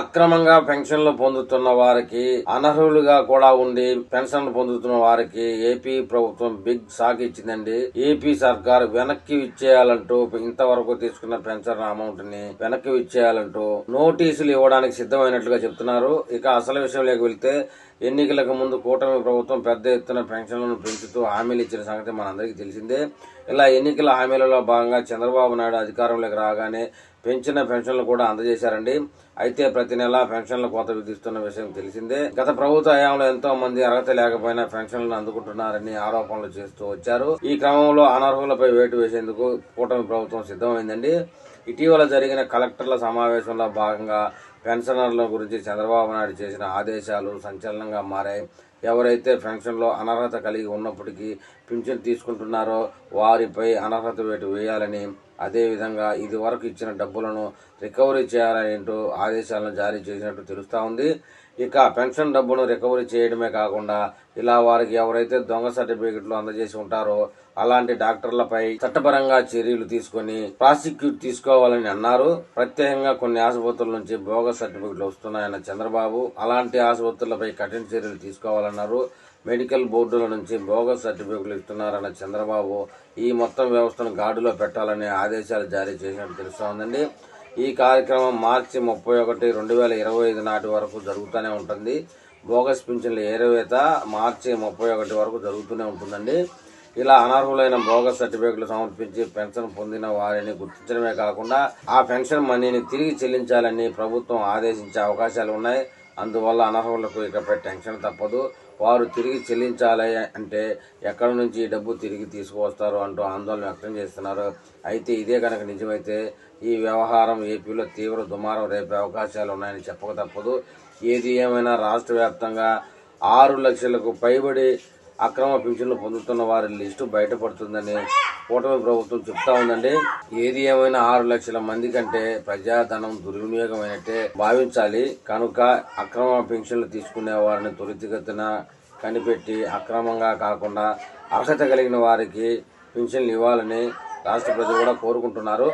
అక్రమంగా పెన్షన్లు పొందుతున్న వారికి అనర్హులుగా కూడా ఉండి పెన్షన్లు పొందుతున్న వారికి ఏపీ ప్రభుత్వం బిగ్ షాక్ ఇచ్చిందండి. ఏపీ సర్కార్ వెనక్కి ఇచ్చేయాలంటూ ఇంతవరకు తీసుకున్న పెన్షన్ అమౌంట్ని వెనక్కి ఇచ్చేయాలంటూ నోటీసులు ఇవ్వడానికి సిద్ధమైనట్లుగా చెప్తున్నారు. ఇక అసలు విషయంలోకి వెళ్తే ఎన్నికలకు ముందు కూటమి ప్రభుత్వం పెద్ద ఎత్తున పెన్షన్లను పెంచుతూ హామీలు ఇచ్చిన సంగతి మనందరికీ తెలిసిందే. ఇలా ఎన్నికల హామీలలో భాగంగా చంద్రబాబు నాయుడు అధికారంలోకి రాగానే పెంచిన పెన్షన్లు కూడా అందజేశారండి. అయితే ప్రతి నెల పెన్షన్ల కోత విధిస్తున్న విషయం తెలిసిందే. గత ప్రభుత్వ హయాంలో ఎంతో మంది అర్హత లేకపోయినా పెన్షన్లను అందుకుంటున్నారని ఆరోపణలు చేస్తూ వచ్చారు. ఈ క్రమంలో అనర్హులపై వేటు వేసేందుకు కూటమి ప్రభుత్వం సిద్ధమైందండి. ఇటీవల జరిగిన కలెక్టర్ల సమావేశంలో భాగంగా పెన్షనర్ల గురించి చంద్రబాబు నాయుడు చేసిన ఆదేశాలు సంచలనంగా మారాయి. ఎవరైతే పెన్షన్లో అనర్హత కలిగి ఉన్నప్పటికీ పింఛన్ తీసుకుంటున్నారో వారిపై అనర్హత వేటు వేయాలని అదేవిధంగా ఇది వరకు ఇచ్చిన డబ్బులను రికవరీ చేయాలంటూ ఆదేశాలను జారీ చేసినట్టు తెలుస్తూ ఉంది. ఇక పెన్షన్ డబ్బును రికవరీ చేయడమే కాకుండా ఇలా వారికి ఎవరైతే దొంగ సర్టిఫికెట్లు అందజేసి ఉంటారో అలాంటి డాక్టర్లపై చట్టపరంగా చర్యలు తీసుకొని ప్రాసిక్యూట్ తీసుకోవాలని అన్నారు. ప్రత్యేకంగా కొన్ని ఆసుపత్రుల నుంచి బోగస్ సర్టిఫికెట్లు వస్తున్నాయన్న చంద్రబాబు అలాంటి ఆసుపత్రులపై కఠిన చర్యలు చేయాలన్నారు. మెడికల్ బోర్డుల నుంచి బోగస్ సర్టిఫికెట్లు ఇస్తున్నారన్న చంద్రబాబు ఈ మొత్తం వ్యవస్థను గాడిలో పెట్టాలనే ఆదేశాలు జారీ చేసినట్టు తెలుస్తోందండి. ఈ కార్యక్రమం మార్చి ముప్పై ఒకటి రెండు వేల ఇరవై ఐదు నాటి వరకు జరుగుతూనే ఉంటుంది. బోగస్ పింఛన్ల ఏరవేత మార్చి ముప్పై ఒకటి వరకు జరుగుతూనే ఉంటుందండి. ఇలా అనర్హులైన బోగస్ సర్టిఫికెట్లు సమర్పించి పెన్షన్ పొందిన వారిని గుర్తించడమే కాకుండా ఆ పెన్షన్ మనీని తిరిగి చెల్లించాలని ప్రభుత్వం ఆదేశించే అవకాశాలు ఉన్నాయి. అందువల్ల అనర్హులకు ఇకపై టెన్షన్ తప్పదు. వారు తిరిగి చెల్లించాలి అంటే ఎక్కడి నుంచి ఈ డబ్బు తిరిగి తీసుకువస్తారు అంటూ ఆందోళన వ్యక్తం చేస్తున్నారు. అయితే ఇదే కనుక నిజమైతే ఈ వ్యవహారం ఏపీలో తీవ్ర దుమారం రేపే అవకాశాలు ఉన్నాయని చెప్పక తప్పదు. ఏది ఏమైనా రాష్ట్ర వ్యాప్తంగా ఆరు లక్షలకు పైబడి అక్రమ పింఛన్లు పొందుతున్న వారి లిస్టు బయటపడుతుందని కూటమి ప్రభుత్వం చెప్తా ఉందండి. ఏది ఏమైనా ఆరు లక్షల మంది కంటే ప్రజాధనం దుర్వినియోగమైనట్టే భావించాలి. కనుక అక్రమ పెన్షన్లు తీసుకునే వారిని త్వరితగతిన కనిపెట్టి అక్రమంగా కాకుండా అర్హత కలిగిన వారికి పెన్షన్లు ఇవ్వాలని రాష్ట్ర ప్రజలు కూడా కోరుకుంటున్నారు.